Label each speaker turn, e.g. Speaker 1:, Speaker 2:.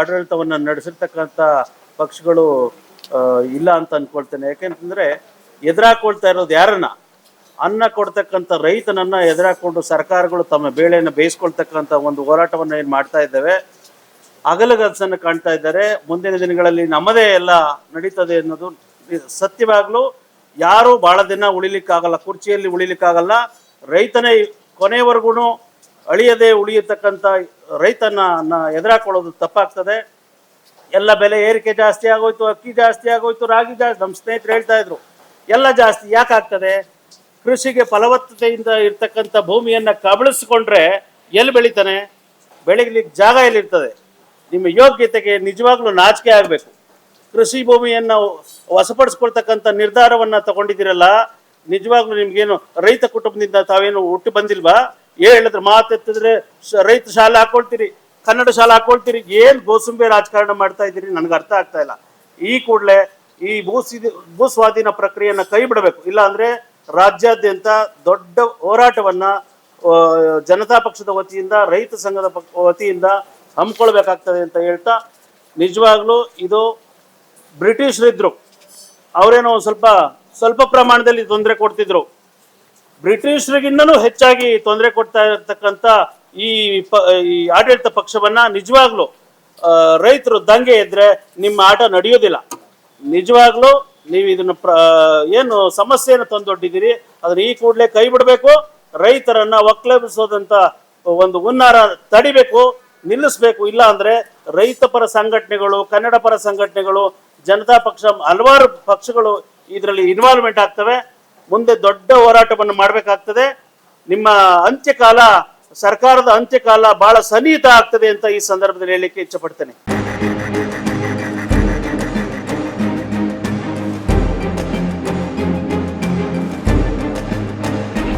Speaker 1: ಆಡಳಿತವನ್ನು ನಡೆಸಿರ್ತಕ್ಕಂಥ ಪಕ್ಷಗಳು ಇಲ್ಲ ಅಂತ ಅನ್ಕೊಳ್ತೇನೆ. ಯಾಕೆಂತಂದ್ರೆ ಎದುರಾಕೊಳ್ತಾ ಇರೋದು ಯಾರನ್ನ? ಅನ್ನ ಕೊಡ್ತಕ್ಕಂಥ ರೈತನನ್ನ ಎದುರಾಕೊಂಡು ಸರ್ಕಾರಗಳು ತಮ್ಮ ಬೇಳೆಯನ್ನು ಬೇಯಿಸ್ಕೊಳ್ತಕ್ಕಂಥ ಒಂದು ಹೋರಾಟವನ್ನು ಏನು ಮಾಡ್ತಾ ಇದ್ದೇವೆ? ಅಗಲಗಲಸನ್ನು ಕಾಣ್ತಾ ಇದ್ದಾರೆ. ಮುಂದಿನ ದಿನಗಳಲ್ಲಿ ನಮ್ಮದೇ ಎಲ್ಲ ನಡೀತದೆ ಅನ್ನೋದು ಸತ್ಯವಾಗಲೂ ಯಾರು ಬಹಳ ದಿನ ಉಳಿಲಿಕ್ಕಾಗಲ್ಲ, ಕುರ್ಚಿಯಲ್ಲಿ ಉಳಿಲಿಕ್ಕಾಗಲ್ಲ. ರೈತನೇ ಕೊನೆವರೆಗೂ ಅಳಿಯದೆ ಉಳಿಯತಕ್ಕಂಥ ರೈತನ ಎದುರಾಕೊಳ್ಳೋದು ತಪ್ಪಾಗ್ತದೆ. ಎಲ್ಲ ಬೆಲೆ ಏರಿಕೆ ಜಾಸ್ತಿ ಆಗೋಯ್ತು, ಅಕ್ಕಿ ಜಾಸ್ತಿ ಆಗೋಯ್ತು, ರಾಗಿ ಜಾಸ್ತಿ ನಮ್ಮ ಸ್ನೇಹಿತರು ಹೇಳ್ತಾ ಇದ್ರು. ಎಲ್ಲ ಜಾಸ್ತಿ ಯಾಕಾಗ್ತದೆ ಕೃಷಿಗೆ ಫಲವತ್ತತೆಯಿಂದ ಇರ್ತಕ್ಕಂಥ ಭೂಮಿಯನ್ನು ಕಬಳಿಸ್ಕೊಂಡ್ರೆ ಎಲ್ಲಿ ಬೆಳಿತಾನೆ? ಬೆಳಗ್ಲಿಕ್ಕೆ ಜಾಗ ಎಲ್ಲಿರ್ತದೆ? ನಿಮ್ಮ ಯೋಗ್ಯತೆಗೆ ನಿಜವಾಗ್ಲೂ ನಾಚಿಕೆ ಆಗಬೇಕು. ಕೃಷಿ ಭೂಮಿಯನ್ನು ವಶಪಡಿಸ್ಕೊಳ್ತಕ್ಕಂಥ ನಿರ್ಧಾರವನ್ನ ತಗೊಂಡಿದ್ದೀರಲ್ಲ, ನಿಜವಾಗ್ಲೂ ನಿಮ್ಗೇನು ರೈತ ಕುಟುಂಬದಿಂದ ತಾವೇನು ಹುಟ್ಟು ಬಂದಿಲ್ವಾ? ಹೇಳಿದ್ರೆ ಮಾತೆತ್ತಿದ್ರೆ ರೈತ ಶಾಲೆ ಹಾಕೊಳ್ತೀರಿ, ಕನ್ನಡ ಶಾಲೆ ಹಾಕೊಳ್ತೀರಿ, ಏನ್ ಗೋಸುಂಬೆ ರಾಜಕಾರಣ ಮಾಡ್ತಾ ಇದ್ದೀರಿ ನನ್ಗೆ ಅರ್ಥ ಆಗ್ತಾ ಇಲ್ಲ. ಈ ಕೂಡಲೇ ಈ ಭೂ ಭೂ ಸ್ವಾಧೀನ ಪ್ರಕ್ರಿಯೆಯನ್ನ ಕೈ ಬಿಡಬೇಕು. ಇಲ್ಲ ಅಂದ್ರೆ ರಾಜ್ಯಾದ್ಯಂತ ದೊಡ್ಡ ಹೋರಾಟವನ್ನ ಜನತಾ ಪಕ್ಷದ ವತಿಯಿಂದ, ರೈತ ಸಂಘದ ವತಿಯಿಂದ ಹಮ್ಮಿಕೊಳ್ಬೇಕಾಗ್ತದೆ ಅಂತ ಹೇಳ್ತಾ, ನಿಜವಾಗ್ಲೂ ಇದು ಬ್ರಿಟಿಷರಿದ್ರು. ಅವರೇನೋ ಸ್ವಲ್ಪ ಸ್ವಲ್ಪ ಪ್ರಮಾಣದಲ್ಲಿ ತೊಂದರೆ ಕೊಡ್ತಿದ್ರು. ಬ್ರಿಟಿಷರಿಗಿನ್ನೂ ಹೆಚ್ಚಾಗಿ ತೊಂದರೆ ಕೊಡ್ತಾ ಇರತಕ್ಕಂಥ ಈ ಆಡಳಿತ ಪಕ್ಷವನ್ನ ನಿಜವಾಗ್ಲೂ ರೈತರು ದಂಗೆ ಇದ್ರೆ ನಿಮ್ಮ ಆಟ ನಡೆಯೋದಿಲ್ಲ. ನಿಜವಾಗ್ಲೂ ನೀವು ಇದನ್ನ ಪ್ರ ಏನು ಸಮಸ್ಯೆಯನ್ನು ತಂದೊಡ್ಡಿದ್ದೀರಿ, ಅದನ್ನ ಈ ಕೂಡಲೇ ಕೈ ಬಿಡಬೇಕು, ರೈತರನ್ನ ಒಕ್ಕಲೆಬಿಸೋದಂತ ಒಂದು ಹುನ್ನಾರ ತಡಿಬೇಕು, ನಿಲ್ಲಿಸ್ಬೇಕು, ಇಲ್ಲ ಅಂದ್ರೆ ರೈತ ಪರ ಸಂಘಟನೆಗಳು, ಕನ್ನಡ ಪರ ಸಂಘಟನೆಗಳು, ಜನತಾ ಪಕ್ಷ, ಹಲವಾರು ಪಕ್ಷಗಳು ಇದರಲ್ಲಿ ಇನ್ವಾಲ್ವ್ಮೆಂಟ್ ಆಗ್ತವೆ. ಮುಂದೆ ದೊಡ್ಡ ಹೋರಾಟವನ್ನು ಮಾಡಬೇಕಾಗ್ತದೆ. ನಿಮ್ಮ ಅಂತ್ಯಕಾಲ ಸರ್ಕಾರದ ಅಂತ್ಯಕಾಲ ಬಹಳ ಸನ್ನಿಹಿತ ಆಗ್ತದೆ ಅಂತ ಈ ಸಂದರ್ಭದಲ್ಲಿ ಹೇಳಲಿಕ್ಕೆ ಇಚ್ಛಪಡ್ತೇನೆ.